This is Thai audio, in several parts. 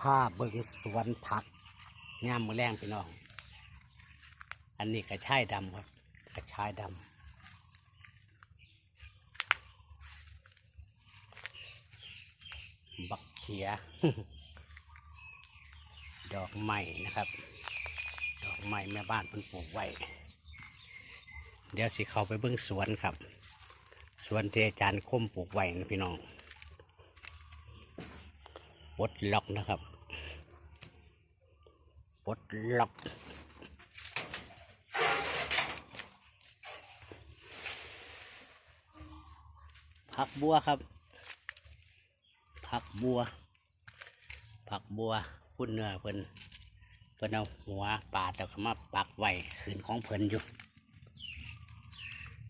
ผ้าเบิงสวนผักงามมือแรงพี่น้อง อันนี้กระชายดำครับกระชายดำบักเขีย ดอกไม้นะครับ ดอกไม้แม่บ้านเพิ่นปลูกไว้ เดี๋ยวสิเข้าไปเบิ่งสวนครับ สวนที่อาจารย์คมปลูกไว้นะพี่น้อง ปลดล็อกนะครับปลดล็อกผักบัวครับ ผักบัว ผักบัวพุ่นเนื้อเพิ่นเพิ่นเอาหัวปาดแล้วก็มาปักไว้ขืนของเพิ่นอยู่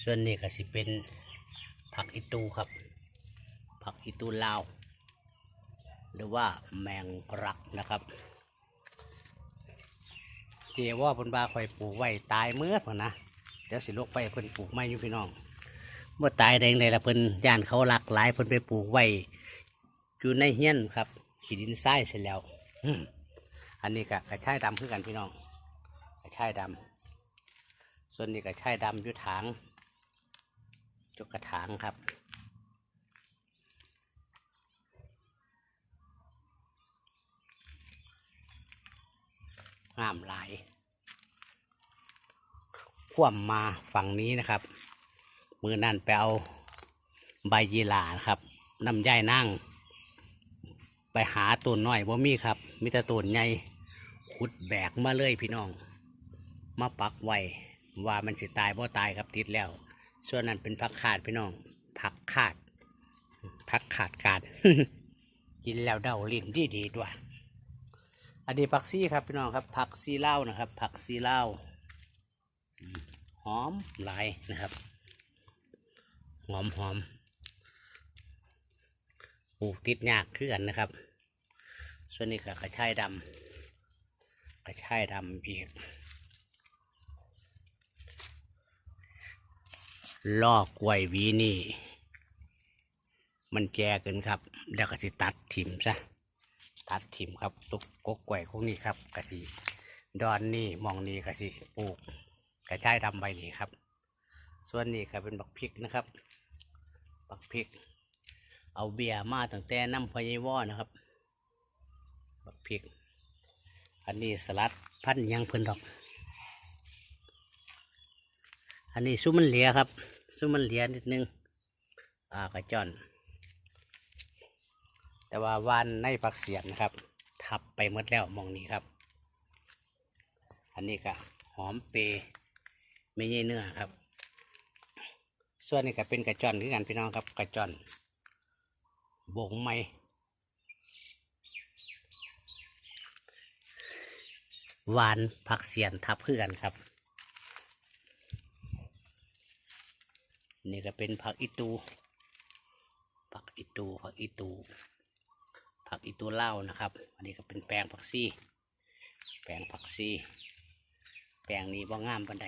ส่วนนี้ก็สิเป็นผักอีตูครับ ผักอีตูลาว หรือว่าแมงรักนะครับ เจว่าเพิ่นบาคอยปลูกไว้ตายเมื่อพอนะเดี๋ยวสิลกไปเพิ่นปลูกไม่อยู่พี่น้อง เมื่อตายแดงเลยละเพิ่นย่านเขาหลักหลายเพิ่นไปปลูกไว้อยู่ในเฮี้ยนครับขีดินทรายเสร็จแล้วอันนี้ก็กระชายดำคือกันพี่น้องกระชายดำส่วนนี้กระชายดำอยู่ถางจุกกระถางครับ งามหลคว่ำมาฝั่งนี้นะครับ มือนั่นไปเอาใบยีหร่าครับน้ำย่ายนั่ง ไปหาต้นน้อยบ่มีครับมีแต่ต้นใหญ่ขุดแบกมาเลยพี่น้อง มาปักไว้ว่ามันสิตายบ่ตายครับติดแล้ว ส่วนนั้นเป็นผักขาดพี่น้องผักขาดผักขาดการกินแล้วเดาลิ้นดีดีด้วย อันนี้ผักซีครับพี่น้องครับผักซีเล่านะครับ ผักซีเล่าวอืมหอมหลายนะครับ หอมหอมปลูกติดยากขึ้นนนะครับ ส่วนนี้ก็กระชายดำกระชายดำอีกลอกล้วยวีนี่ มันแก่เกินครับ แล้วก็สิตัดถิ่มซะ ตัดถิ่มครับตุกกกกล้วยพวกนี้ครับกะสิดอนนี่มองนี่กะสิปลูกกระชายดำใบนี้ครับ ส่วนนี้ก็เป็นบักพริกนะครับ บักพริก เอาเบียร์มาตั้งแต่น้ำพะยวอนะครับ บักพริก อันนี้สลัดพันธุ์ยังเพิ่นดอก อันนี้ซุมมันเหลียครับ ซุมมันเหลียนิดนึง อ่ากระจอน แต่ว่าวานในผักเสียนนะครับ ทับไปหมดแล้วมองนี้ครับ อันนี้ก็หอมเปรย์ไม่ใช่เนื้อครับ ส่วนนี้ก็เป็นกระจอนคือกันพี่น้องครับ กระจอนบงไม้หวานผักเสียนทับคือกันครับ นี่ก็เป็นผักอีตูผักอีตูผักอีตู อีตูเล่านะครับ อันนี้ก็เป็นแปลงผักซี่ แปลงผักซี่ แปลงนี้บ่งามปันใด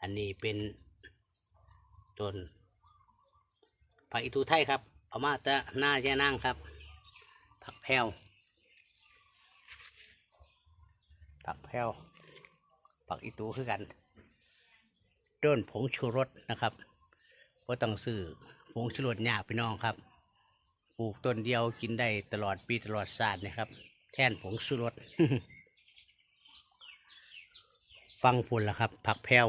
อันนี้เป็นต้นผักอีตูไทยครับเอามาต่หน้าแย่นั่งครับ ผักแพรวผักแพรวผักอีตูคือกันต้นผงชูรสนะครับก็ต้องซื้อผงชูรสยากพี่น้องครับ ลูกต้นเดียวกินได้ตลอดปีตลอดศาสตร์นะครับ แท่นผงชูรสฟังพุ่นละครับ ผักแพรว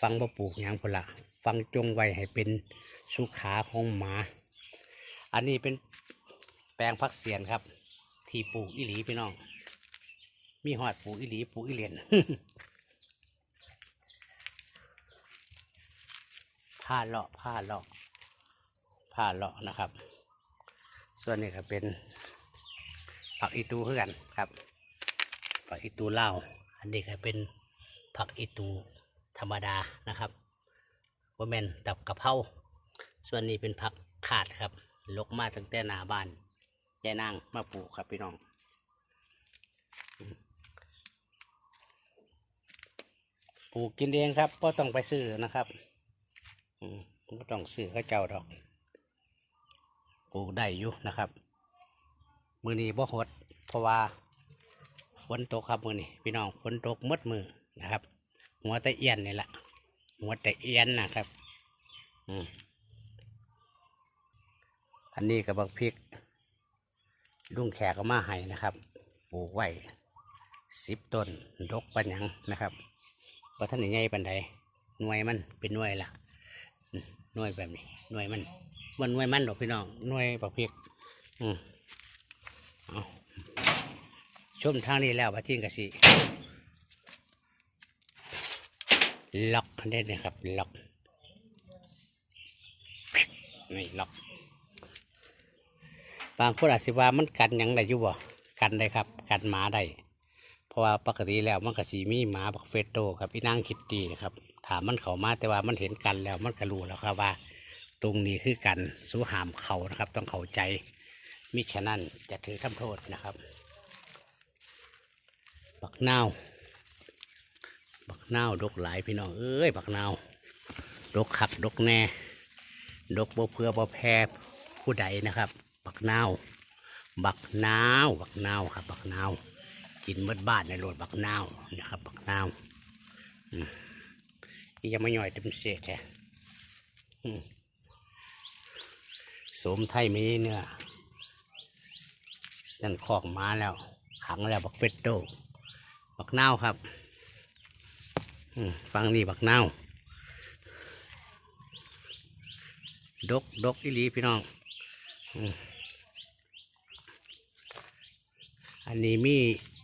ฟังบ่ปลูกยางพุ่นละฟังจงไว้ให้เป็นสุขาของหมา อันนี้เป็นแปลงพักเสียนครับ ที่ปลูกอิหลีพี่น้อง มีหอดปลูกอิหลีปลูกอิเหลียนผ้าเลาะผ้าเลาะผ้าเลาะนะครับ ส่วนนี้ก็เป็นผักอีตูคือกันครับ ผักอีตูเล่าอันนี้ก็เป็นผักอีตูธรรมดานะครับว่าแมนตับกะเพราส่วนนี้เป็นผักขาดครับ ลกมาตั้งแต่หนาบ้านยายนางมาปลูกครับพี่น้องปลูกกินเองครับก็ต้องไปซื้อนะครับก็ต้องซื้อเขาเจ้าดอก ลูกได้อยู่นะครับ มือนี้บ่หดเพราะว่าฝนตกครับมือนี้พี่น้องฝนตกมดมือนะครับ หัวตะเอียนนี่แหละหัวตะเอียนนะครับอืมอันนี้กับบักพริกลุงแขกก็มาให้นะครับปลูกไว้สิบต้นดกปัญญังนะครับว่าท่านใหญ่ปันใดหน่วยมันเป็นหน่วยละหน่วยแบบนี้หน่วยมัน มันหน่วยมันดอกพี่น้องหน่วยบักพริกอืมเอาชมทางนี้แล้วพระทิ้งกะสิล็อกได้เลยครับล็อกนี่ล็อก บางคนอาจสิว่ามันกันยังได้อยู่บ่กันได้ครับ กันหมาได้เพราะว่าปกติแล้วมันก็สีมีหมาบักเฟสโตครับพี่นางคิตตีนะครับถามมันเขามาแต่ว่ามันเห็นกันแล้วมันก็รู้แล้วครับว่า ตรงนี้คือกันสู้หามเขานะครับ ต้องเข้าใจมิฉะนั้นจะถือทำโทษนะครับ บักนาวบักนาวดกหลายพี่น้องเอ้ยบักนาวดกขักดกแน่ ดกบ่เพื่อบ่แพ้ผู้ใดนะครับ บักนาวบักนาวบักนาวครับ บักนาวกินมดบ้านในโรดบักนาวนะครับ บักนาวอืมนี่ยังไม่ย่อยเต็มเสียแท้ มสมไทยมีเนื้อนั่นคอกม้าแล้ว ขังแล้วบักเฟตโตบักนาวครับฟังนี่บักนาวดกดกอีหลีพี่น้อง อันนี้มี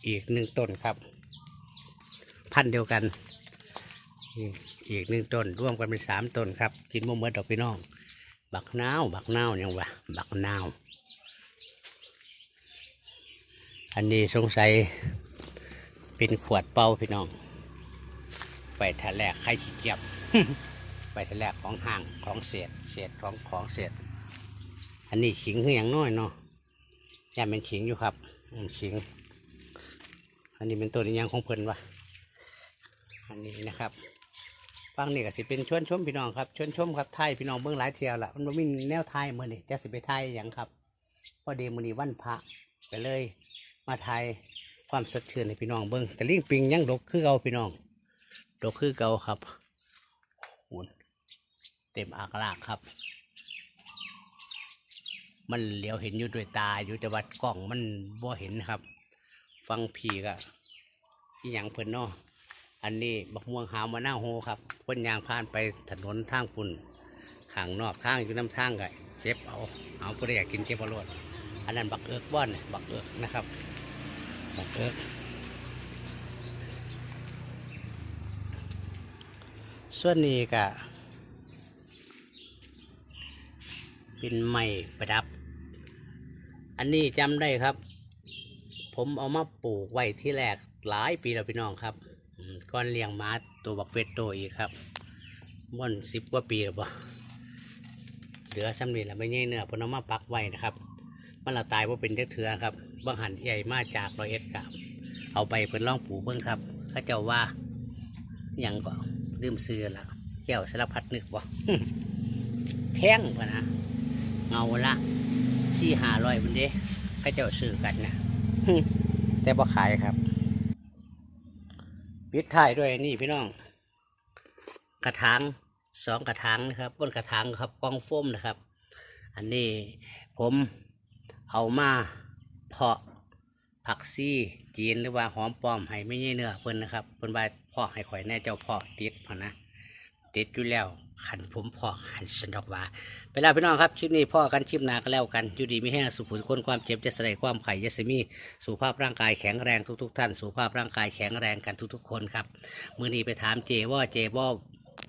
อีกหนึ่งต้นครับ พันเดียวกัน อีกหนึ่งต้นร่วมกันเป็นสามต้นครับ กินมะเมือดอกพี่น้อง บักนาว บักนาวยังวะบักนาว อันนี้สงสัยเป็นขวดเป่าพี่น้อง ไปทะแลกไข่ขี้เกียบ ไปทะแลกของห่างของเศษเศษของของเศษอันนี้ขิงคืออย่างน้อยเนาะย่าเป็นขิงอยู่ครับขิง อันนี้เป็นตัวนี้ยังของเพลินวะอันนี้นะครับ ฟังนี่ก็สิเป็นชวนชมพี่น้องครับชวนชมครับไทยพี่น้องเบื้องหลายเที่ยวละมันบ่มีแนวไทยมื่อนี่จะสิไปไทยอย่างครับพอดีมื้อนี้วันพระไปเลย มาไทยความสดชื่นให้พี่น้องเบิ้องแต่ลิงปิงยังดกคือเก่าพี่น้องดกคือเก่าครับหุ่นเต็มอากลากครับ มันเหลียวเห็นอยู่ด้วยตาอยู่แต่ว่ากล้องมันบ่เห็นครับ ฟังพีก็อีหยังเพิ่นเนาะ อันนี้บักม่วงหาวมะนาวโฮครับพิ่นยางผ่านไปถนนทางปุ่นห่างนอกทางอยู่น้ำทางก็เก็บเอาเอาผู้ใดอยากกินเก็บเอารวดอันนั้นบักเอิกบ้อนบักเอิกนะครับบักเอิกส่วนนี้ก็เป็นไม้ประดับ อันนี้จำได้ครับ ผมเอามาปลูกไว้ที่แรกหลายปีแล้วพี่น้องครับ ก้อนเลี้ยงม้าตัวบักเฟตโตอีกครับม่อนสิบกว่าปีแล้วบ่เหลือซ้ำนี่แหละไม่ใช่เนื้อเพนเอามาปักไว้นะครับมันละตายว่าเป็นเจ้าเถือครับบางหันใหญ่มาจากรอยเอ็ดกับเอาไปเพิ่นล่องปูเบิ้งครับข้าเจ้าว่าหยังก็ลืมซื้อละแก้วสารพัดนึกบ่แพงปะนะเงาละสี่หาร้อยมันเด้ข้าเจ้าซื้อกันนะแต่บ่ขายครับ ปิดท้ายด้วยนี่พี่น้อง กระถางสองกระถางนะครับบนกระถางครับกองโฟมนะครับ อันนี้ผมเอามาเพาะผักซีจีนหรือว่าหอมปลอมให้ไม่เนื้อเพิ่นนะครับเพิ่นว่าเพาะให้ข่อยแน่เจ้าเพาะติดพอนะ ติดอยู่แล้วขันผมพาะขันสนดอกว่าไปแล้วพี่น้องครับชิปนี้พ่อกันชิปนาก็แล้วกันอยู่ดีไม่แห้งสุขุมคนความเจ็บจะแสดงความไข่ยสมีสุขภาพร่างกายแข็งแรงทุก ๆ ท่านสุขภาพร่างกายแข็งแรงกันทุก ๆ คนครับมือนี้ไปถามเจว่าเจว่า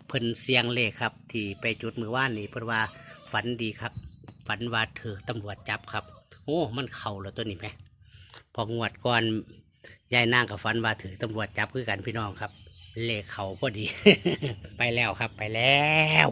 เพิ่นเสียงเลขครับ ที่ไปจุดมือว่านนี่เพิ่นว่าฝันดีครับ ฝันว่าเถือตำรวจจับครับ โอ้มันเข่าแล้วตัวนี้ไหมพองวดก่อนยายนางกับฝันว่าถือตำรวจจับคือกันพี่น้องครับ เลขเขาพอดี ไปแล้วครับไปแล้ว